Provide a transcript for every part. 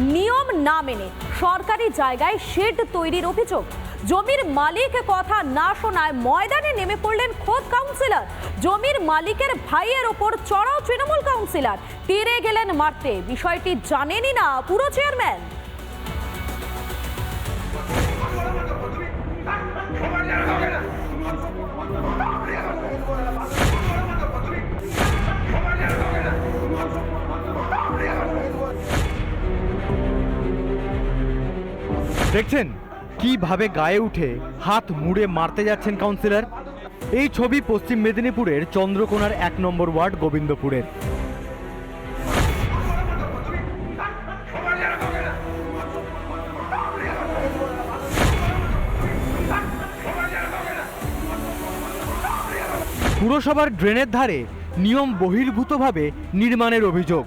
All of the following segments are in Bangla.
নিয়ম না মেনে সরকারি জায়গায় শেড তৈরির অভিযোগ। জমির মালিক কথা না শোনায় ময়দানে নেমে পড়লেন খোদ কাউন্সিলর। জমির মালিকের ভাইয়ের ওপর চড়াও তৃণমূল কাউন্সিলর। তীরে গেলেন মারতে। বিষয়টি জানেনই না পুরো চেয়ারম্যান। দেখছেন? কীভাবে গায়ে উঠে হাত মুড়ে মারতে যাচ্ছেন কাউন্সিলর এই ছবি পশ্চিম মেদিনীপুরের চন্দ্রকোনার এক নম্বর ওয়ার্ড গোবিন্দপুরের। পুরসভার ড্রেনের ধারে নিয়ম বহির্ভূতভাবে নির্মাণের অভিযোগ।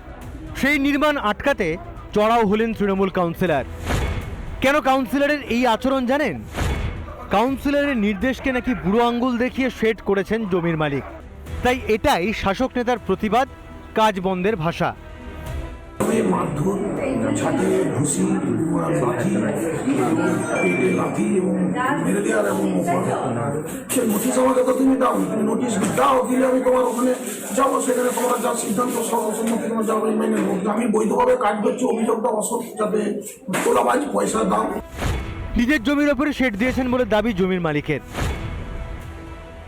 সেই নির্মাণ আটকাতে চড়াও হলেন তৃণমূল কাউন্সিলর কেন কাউন্সিলরের এই আচরণ জানেন? কাউন্সিলরের নির্দেশকে নাকি বুড়ো আঙ্গুল দেখিয়ে শেড করেছেন জমির মালিক। তাই এটাই শাসক নেতার প্রতিবাদ, কাজ বন্ধের ভাষা। তবে মারধর, ছাটে, ঘুষি, লাঠি, পেটে লাঠি এবং মেরে দেওয়ার এবং সে নোটিশ আমাকে তো তুমি দাও, তুমি নোটিশ দাও, দিলে আমি তোমার ওখানে যাব, সেখানে তোমরা যা সিদ্ধান্ত সর্বসম্মতি তোমার যাব মেনে আমি বৈধভাবে কাজ করছি, অভিযোগটা অসৎ, যাতে তোলাবাজ পয়সা দাও। নিজের জমির ওপরে শেড দিয়েছেন বলে দাবি জমির মালিকের।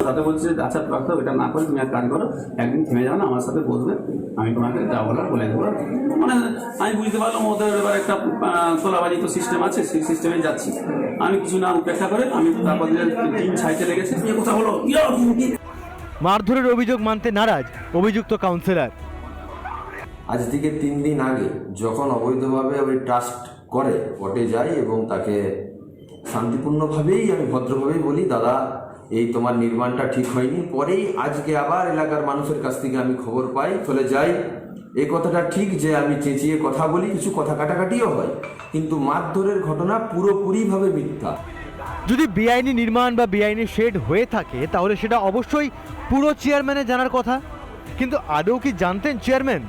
সাথে বলছে যে আচ্ছা রাখতে এটা না করে তুমি এক কাজ করো একদিন থেমে যাও না আমার সাথে বসবে আমি তোমাকে যা বলার বলে দেবো। মানে আমি বুঝতে পারলাম ওদের এবার একটা তোলাবাজি তো সিস্টেম আছে সেই সিস্টেমে যাচ্ছি। আমি কিছু না উপেক্ষা করে আমি তারপর টিম সাইডে লেগেছে এ কথা হলো তুমি মারধরের অভিযোগ মানতে নারাজ অভিযুক্ত কাউন্সিলর আজ থেকে তিন দিন আগে যখন অবৈধভাবে ওই ট্রাস্ট করে কোর্টে যাই এবং তাকে শান্তিপূর্ণভাবেই আমি ভদ্রভাবেই বলি দাদা এই তোমার নির্মাণটা ঠিক হয়নি। পরেই আজকে আবার এলাকার মানুষের কাছ থেকে আমি খবর পাই চলে যাই। এই কথাটা ঠিক যে আমি চেঁচিয়ে কথা বলি কিছু কথা কাটাকাটিও হয়। কিন্তু মারধরের ঘটনা পুরোপুরিভাবে মিথ্যা। যদি বেআইনি নির্মাণ বা বেআইনি শেড হয়ে থাকে তাহলে সেটা অবশ্যই পুরো চেয়ারম্যানে জানার কথা। কিন্তু আদৌ কি জানতেন চেয়ারম্যান?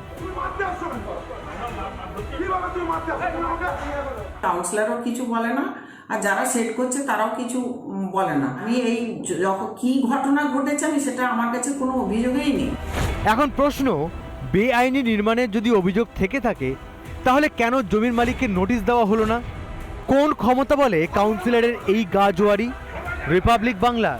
কাউন্সিলরও কিছু বলে না। আর যারা সেট করছে তারাও কিছু বলে না। আমি এই কি ঘটনা ঘটেছে আমি সেটা আমার কাছে কোনো অভিযোগই নেই। এখন প্রশ্ন, বেআইনি নির্মাণের যদি অভিযোগ থেকে থাকে, তাহলে কেন জমির মালিককে নোটিশ দেওয়া হলো না? কোন ক্ষমতা বলে কাউন্সিলরের এই গা জোয়ারি? রিপাবলিক বাংলা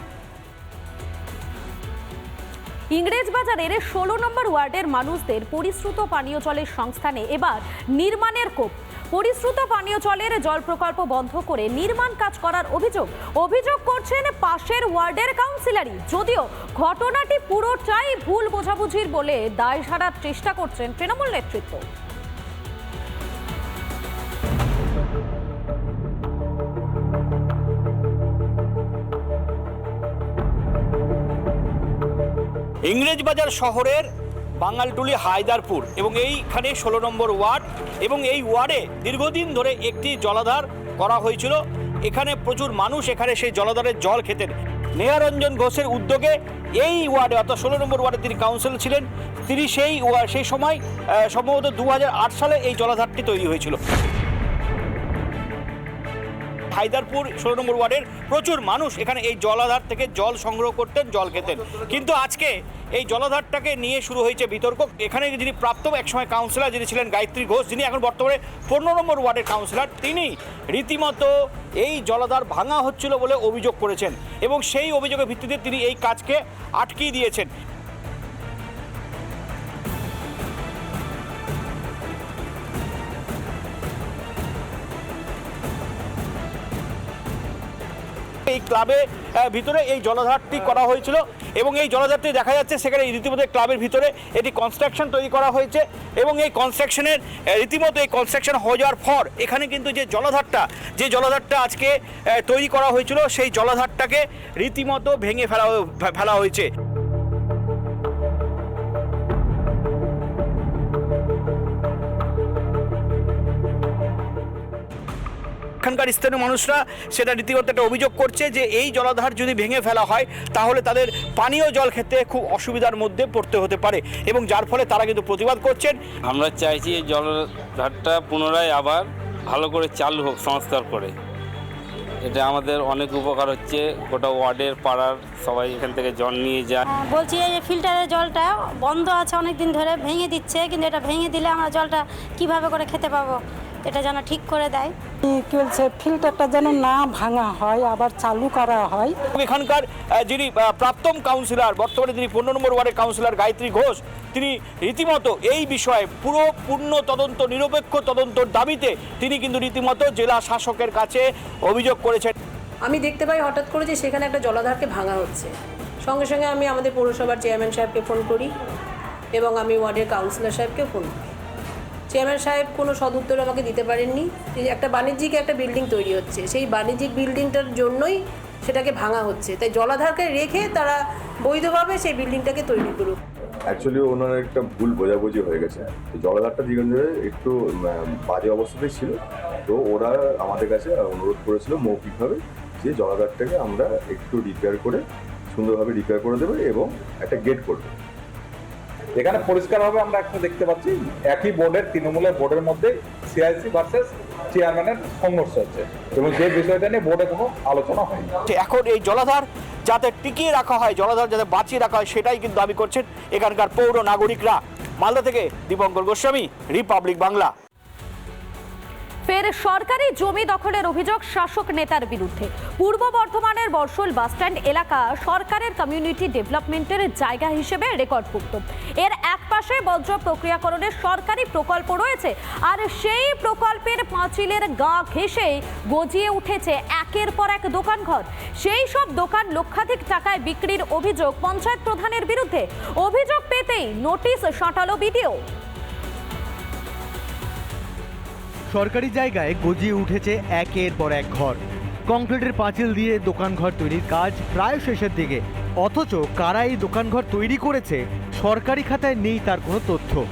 ইংরেজ বাজারের ষোলো নম্বর ওয়ার্ডের মানুষদের পরিশ্রুত পানীয় জলের সংস্থানে এবার নির্মাণের কোপ। পরিশ্রুত পানীয় জলের জল প্রকল্প বন্ধ করে নির্মাণ কাজ করার অভিযোগ। অভিযোগ করছেন পাশের ওয়ার্ডের কাউন্সিলারি যদিও ঘটনাটি পুরোটাই ভুল বোঝাবুঝির বলে দায় সারার চেষ্টা করছেন তৃণমূল নেতৃত্ব। ইংরেজবাজার শহরের বাঙালটুলি হায়দারপুর এবং এইখানে ষোলো নম্বর ওয়ার্ড এবং এই ওয়ার্ডে দীর্ঘদিন ধরে একটি জলাধার করা হয়েছিল। এখানে প্রচুর মানুষ এখানে সেই জলাধারের জল খেতেন। নেহারঞ্জন ঘোষের উদ্যোগে এই ওয়ার্ডে অর্থাৎ ষোলো নম্বর ওয়ার্ডে তিনি কাউন্সিলর ছিলেন, তিনি সেই সেই সময় সম্ভবত দু হাজার আট সালে এই জলাধারটি তৈরি হয়েছিল। হায়দারপুর ষোলো নম্বর ওয়ার্ডের প্রচুর মানুষ এখানে এই জলাধার থেকে জল সংগ্রহ করতেন, জল খেতেন। কিন্তু আজকে এই জলাধারটাকে নিয়ে শুরু হয়েছে বিতর্ক। এখানে যিনি প্রাপ্ত একসময় কাউন্সিলর যিনি ছিলেন গায়ত্রী ঘোষ, যিনি এখন বর্তমানে পনেরো নম্বর ওয়ার্ডের কাউন্সিলর তিনি রীতিমতো এই জলাধার ভাঙা হচ্ছিল বলে অভিযোগ করেছেন এবং সেই অভিযোগের ভিত্তিতে তিনি এই কাজকে আটকিয়ে দিয়েছেন। এই ক্লাবে ভিতরে এই জলাধারটি করা হয়েছিল এবং এই জলাধারটি দেখা যাচ্ছে সেখানে রীতিমতো ক্লাবের ভিতরে এটি কনস্ট্রাকশন তৈরি করা হয়েছে এবং এই কনস্ট্রাকশনের রীতিমতো এই কনস্ট্রাকশন হয়ে যাওয়ার পর এখানে কিন্তু যে জলাধারটা যে জলাধারটা আজকে তৈরি করা হয়েছিল সেই জলাধারটাকে রীতিমতো ভেঙে ফেলা ফেলা হয়েছে। এখানকার স্থানীয় মানুষরা সেটা রীতিমতো একটা অভিযোগ করছে যে এই জলাধার যদি ভেঙে ফেলা হয় তাহলে তাদের পানীয় জল খেতে খুব অসুবিধার মধ্যে পড়তে হতে পারে এবং যার ফলে তারা কিন্তু প্রতিবাদ করছেন। আমরা চাইছি এই জলধারটা পুনরায় আবার ভালো করে চালু হোক সংস্কার করে। এটা আমাদের অনেক উপকার হচ্ছে গোটা ওয়ার্ডের পাড়ার সবাই এখান থেকে জল নিয়ে যায়। বলছি এই যে ফিল্টারের জলটা বন্ধ আছে অনেক দিন ধরে ভেঙে দিচ্ছে কিন্তু এটা ভেঙে দিলে আমরা জলটা কীভাবে করে খেতে পাবো? এটা যেন ঠিক করে দেয়। কি বলছে? ফিল্টারটা যেন না ভাঙা হয় আবার চালু করা হয়। এখানকার যিনি প্রাক্তন কাউন্সিলর বর্তমানে তিনি পনেরো নম্বর ওয়ার্ডের কাউন্সিলর গায়ত্রী ঘোষ তিনি রীতিমতো এই বিষয়ে পুরো পূর্ণ তদন্ত নিরপেক্ষ তদন্তর দাবিতে তিনি কিন্তু রীতিমতো জেলা শাসকের কাছে অভিযোগ করেছেন। আমি দেখতে পাই হঠাৎ করে যে সেখানে একটা জলাধারকে ভাঙা হচ্ছে। সঙ্গে সঙ্গে আমি আমাদের পৌরসভার চেয়ারম্যান সাহেবকে ফোন করি এবং আমি ওয়ার্ডের কাউন্সিলর সাহেবকে ফোন করি। চেয়ারম্যান সাহেব কোনো সদুত্তর আমাকে দিতে পারেননি। একটা বাণিজ্যিক একটা বিল্ডিং তৈরি হচ্ছে। সেই বাণিজ্যিক বিল্ডিংটার জন্যই সেটাকে ভাঙা হচ্ছে। তাই জলাধারকে রেখে তারা বৈধভাবে সেই বিল্ডিংটাকে তৈরি করুক। অ্যাকচুয়ালি ওনার একটা ভুল বোঝাবুঝি হয়ে গেছে। জলাধারটা দীর্ঘদিন ধরে একটু বাজে অবস্থাতে ছিল। তো ওরা আমাদের কাছে অনুরোধ করেছিল মৌখিকভাবে যে জলাধারটাকে আমরা একটু রিপেয়ার করে, সুন্দরভাবে রিপেয়ার করে দেবে এবং একটা গেট করবে। এখানে পরিষ্কারভাবে আমরা একটা দেখতে পাচ্ছি, একই বোর্ডের তৃণমূলের বোর্ডের মধ্যে সিআইসি ভার্সেস চেয়ারম্যানের সংঘর্ষ হচ্ছে এবং যে বিষয়টা নিয়ে বোর্ডে কোনো আলোচনা হয়নি। এখন এই জলাধার যাতে টিকিয়ে রাখা হয়, জলাধার যাতে বাঁচিয়ে রাখা হয়, সেটাই কিন্তু দাবি করছেন এখানকার পৌর নাগরিকরা। মালদা থেকে দীপঙ্কর গোস্বামী, রিপাবলিক বাংলা। ফের সরকারি জমি দখলের অভিযোগ শাসক নেতার বিরুদ্ধে। পূর্ব বর্ধমানের বর্ষল বাসস্ট্যান্ড এলাকা সরকারের কমিউনিটি ডেভেলপমেন্টের জায়গা হিসেবে রেকর্ডভুক্ত। এর এক পাশে বজ্র প্রক্রিয়াকরণের সরকারি প্রকল্প রয়েছে আর সেই প্রকল্পের পাঁচিলের গা ঘেঁষে গজিয়ে উঠেছে একের পর এক দোকানঘর। সেই সব দোকান লক্ষাধিক টাকায় বিক্রির অভিযোগ পঞ্চায়েত প্রধানের বিরুদ্ধে। অভিযোগ পেতেই নোটিশ সাঁটালো বিডিও। সরকারি জায়গায় গজিয়ে উঠেছে একের পর এক ঘর। কংক্রিটের পাঁচিল দিয়ে দোকানঘর তৈরির কাজ প্রায় শেষের দিকে। অথচ কারা এই দোকানঘর তৈরি করেছে সরকারি খাতায় নেই তার কোনো তথ্য।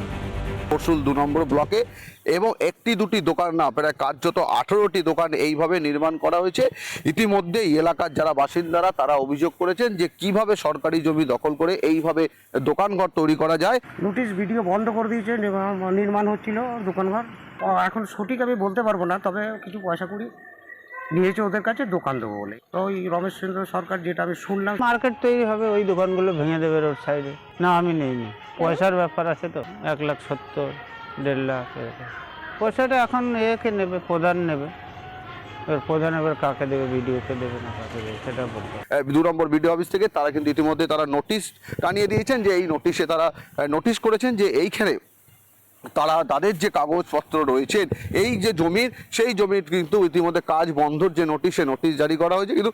পরশুল দু নম্বর ব্লকে এবং একটি দুটি দোকান না প্রায় কার্যত আঠেরোটি দোকান এইভাবে নির্মাণ করা হয়েছে। ইতিমধ্যে এলাকার যারা বাসিন্দারা তারা অভিযোগ করেছেন যে কীভাবে সরকারি জমি দখল করে এইভাবে দোকানঘর তৈরি করা যায়। নোটিশ ভিডিও বন্ধ করে দিয়েছে নির্মা- নির্মাণ হচ্ছিল দোকানঘর। এখন সঠিক আমি বলতে পারব না তবে কিছু পয়সা কুড়ি নিয়েছে ওদের কাছে দোকান দেবো বলে। তো ওই রমেশ চন্দ্র সরকার যেটা আমি শুনলাম মার্কেট তৈরি হবে ওই দোকানগুলো ভেঙে দেবে রোড সাইডে। না আমি নেইনি। পয়সার ব্যাপার আছে তো এক লাখ সত্তর দেড় লাখ এরকম। পয়সাটা এখন একে নেবে প্রধান নেবে। এবার প্রধান এবার কাকে দেবে ভিডিওকে দেবে না কাকে দেবে সেটা বলতে। দু নম্বর বিডিও অফিস থেকে তারা কিন্তু ইতিমধ্যে তারা নোটিশ টানিয়ে দিয়েছেন যে এই নোটিশে তারা নোটিশ করেছেন যে এইখানে তারা, তাদের যে কাগজপত্র রয়েছেন এই যে জমির, সেই জমির কিন্তু ইতিমধ্যে কাজ বন্ধর যে নোটিশ সে নোটিশ জারি করা হয়েছে। কিন্তু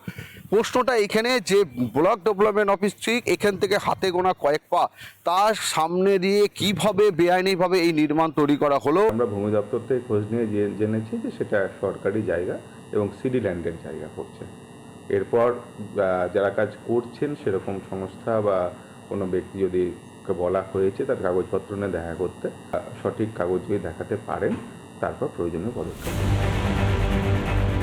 প্রশ্নটা এখানে যে ব্লক ডেভেলপমেন্ট অফিস ঠিক এখান থেকে হাতে গোনা কয়েক পা, তার সামনে দিয়ে কীভাবে, বেআইনিভাবে এই নির্মাণ তৈরি করা হলো? আমরা ভূমি দপ্তর থেকে খোঁজ নিয়ে জেনেছি যে সেটা সরকারি জায়গা এবং সিডি ল্যান্ডের জায়গা করছে। এরপর যারা কাজ করছেন সেরকম সংস্থা বা কোনো ব্যক্তি যদি কে বলা হয়েছে তার কাগজপত্র নিয়ে দেখা করতে। সঠিক কাগজগুলি দেখাতে পারেন তারপর প্রয়োজনীয় পদক্ষেপ।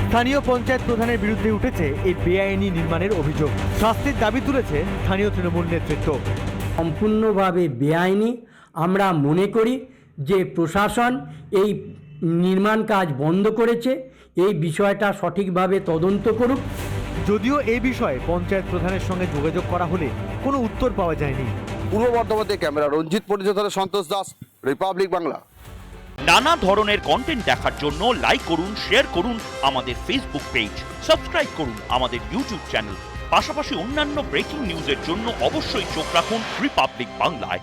স্থানীয় পঞ্চায়েত প্রধানের বিরুদ্ধে উঠেছে এই বেআইনি নির্মাণের অভিযোগ। শাস্তির দাবি তুলেছে স্থানীয় তৃণমূল নেতৃত্ব। সম্পূর্ণভাবে বেআইনি। আমরা মনে করি যে প্রশাসন এই নির্মাণ কাজ বন্ধ করেছে এই বিষয়টা সঠিকভাবে তদন্ত করুক। যদিও এই বিষয়ে পঞ্চায়েত প্রধানের সঙ্গে যোগাযোগ করা হলে কোনো উত্তর পাওয়া যায়নি। পূর্ব বর্ধমান থেকে ক্যামেরা রঞ্জিত পরিচয় সন্তোষ দাস, রিপাবলিক বাংলা। নানা ধরনের কন্টেন্ট দেখার জন্য লাইক করুন শেয়ার করুন আমাদের ফেসবুক পেজ সাবস্ক্রাইব করুন আমাদের ইউটিউব চ্যানেল পাশাপাশি অন্যান্য ব্রেকিং নিউজের জন্য অবশ্যই চোখ রাখুন রিপাবলিক বাংলায়